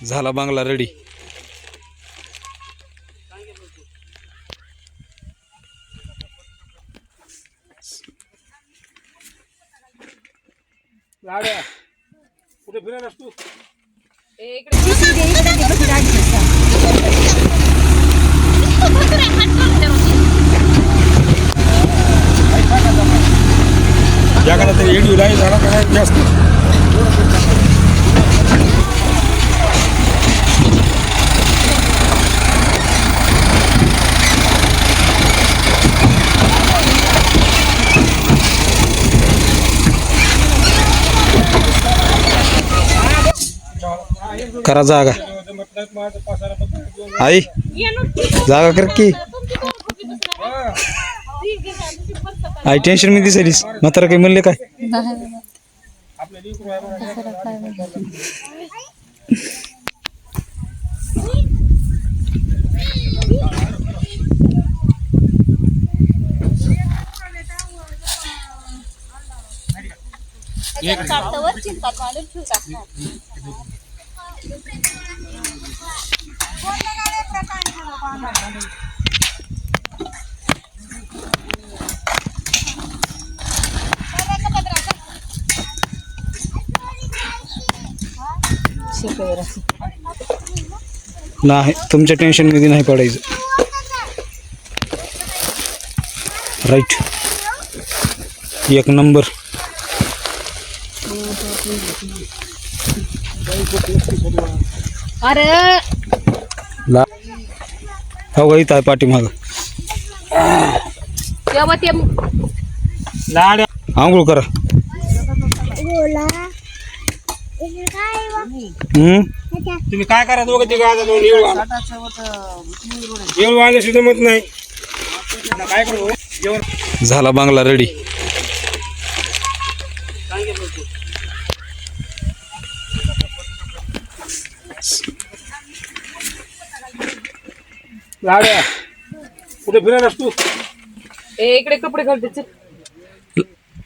झाला बांगला रेडी कुठे जगाला तरी एडी नाही झाला काय जास्त. करा जागा. आई जागा कर की. आई टेन्शन मी दिसायलीस मात्र काही म्हणले काय? चिंता नाही तुमच्या टेन्शनमध्ये नाही पडायचं. राईट एक नंबर अरे! ला हो इथं आहे पाठीमाग. तेव्हा ते. लाड्या आंघोळ करा. हम्म? तुम्ही काय करा दोघं ते गाजा दोन येऊ येऊ आले सुद्धा मत नाही. आता काय करू? जेवण. झाला बांगला रेडी कुठे फिरायलास तू? ए, इकडे कपडे घालते चल.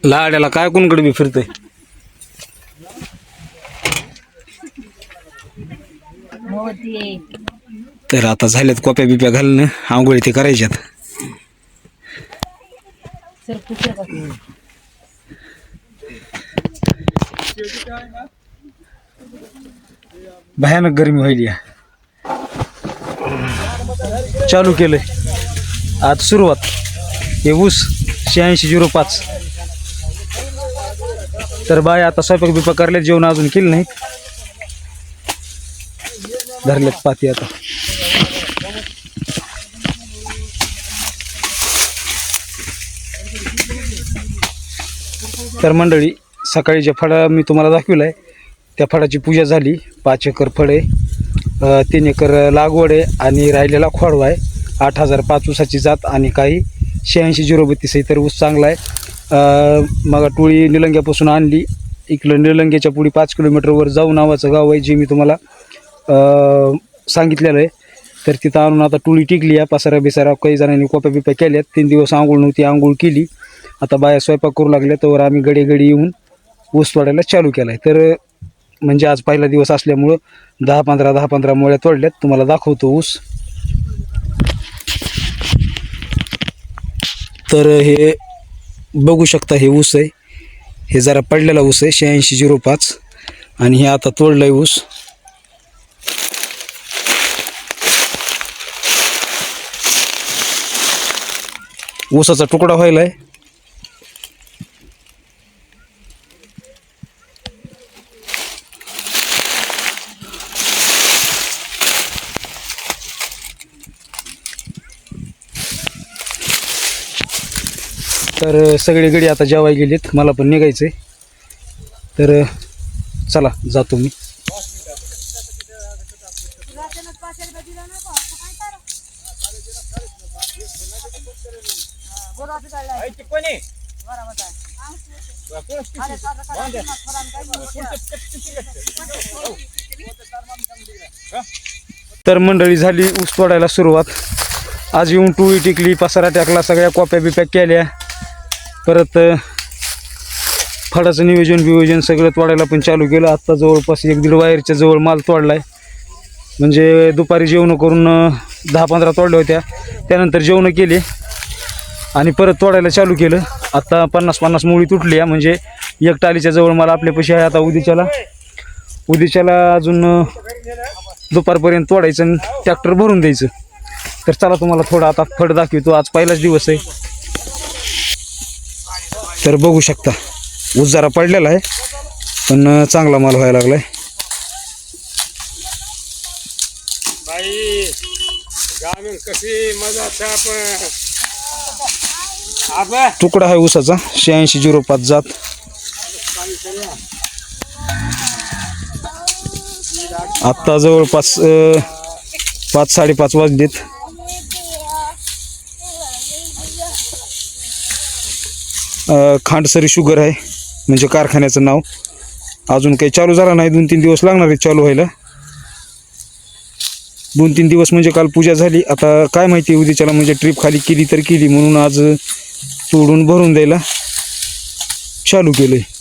लाड्याला काय कोणकडे बी फिरतंय? तर आता झाल्यात कोप्या बिप्या घालणं. आंघोळी ते करायच्यात. कुठे. भयानक गरमी होईल या. चालू केलंय. आज सुरुवात. हे ऊस शहाऐंशी झिरो पाच. तर बाय आता स्वयंपाक बिपाक करले जेवण अजून केलं नाही. धरलेत पाती आता. तर मंडळी सकाळी ज्या फळा मी तुम्हाला दाखविलाय आहे त्या फळाची पूजा झाली. पाच एकर फळे अ, तीन एकर लागवड आहे आणि राहिलेला खोडवा आहे. आठ हजार पाच ऊसाची जात आणि काही शहाऐंशी झिरो बत्तीस आहे तर ऊस चांगला आहे. मग टोळी निलंग्यापासून आणली. इकडं निलंग्याच्या पुढे पाच किलोमीटरवर जाऊ नावाचं गाव आहे जे मी तुम्हाला अ, सांगितलेलं आहे. तर तिथं आणून आता टोळी टिकली आहे. पसारा बिसारा काही जणांनी कोप्या बिप्या केल्यात. तीन दिवस आंघोळ नव्हती आंघोळ केली. आता बाया स्वयंपाक करू लागल्या तर आम्ही गडी गडी येऊन ऊस तोडायला चालू केला आहे तर म्हणजे आज पहिला दिवस असल्यामुळं दहा पंधरा दहा पंधरा मोळ्या तोडल्यात. तुम्हाला दाखवतो ऊस. तर हे बघू शकता हे ऊस आहे. हे जरा पडलेला ऊस आहे शहाऐंशी झिरो पाच. आणि हे आता तोडलं आहे ऊस. ऊसाचा तुकडा व्हायला आहे तर सगळे गडी आता जेवाय गेलेत. मला पण निघायचं आहे तर चला जातो मी. तर मंडळी झाली ऊस तोडायला सुरुवात. आज येऊन टोळी टिकली पसारा टाकला सगळ्या कॉप्या बिप्या केल्या. परत फडाचं फळाचं नियोजन बियोजन सगळं तोडायला पण चालू केलं. आत्ता जवळपास एक दीड वायरच्या जवळ माल तोडला आहे म्हणजे दुपारी जेवण करून दहा पंधरा तोडल्या होत्या. त्यानंतर जेवणं केली आणि परत तोडायला चालू केलं. आत्ता पन्नास पन्नास मुळी तुटली आहे. म्हणजे एक टालीच्या जवळ मला आपले पैसे आहे आता उद्याच्याला उद्याच्याला अजून दुपारपर्यंत तोडायचं आणि ट्रॅक्टर भरून द्यायचं. तर चला तुम्हाला थोडा आता फड दाखवतो. आज पहिलाच दिवस आहे. तर बघू शकता. ऊस जरा पडलेला आहे पण चांगला माल व्हायला लागलाय. तुकडा आहे ऊसाचा शहाऐंशी झिरो पाच जात. आत्ता जवळपास पाच साडेपाच वाजलेत. खांडसरी शुगर आहे म्हणजे कारखान्याचं नाव. अजून काही चालू झाला नाही दोन तीन दिवस लागणार आहे चालू व्हायला. दोन तीन दिवस म्हणजे काल पूजा झाली. आता काय माहिती उद्याच्याला म्हणजे ट्रिप खाली केली तर केली म्हणून आज तोडून भरून द्यायला चालू केलं आहे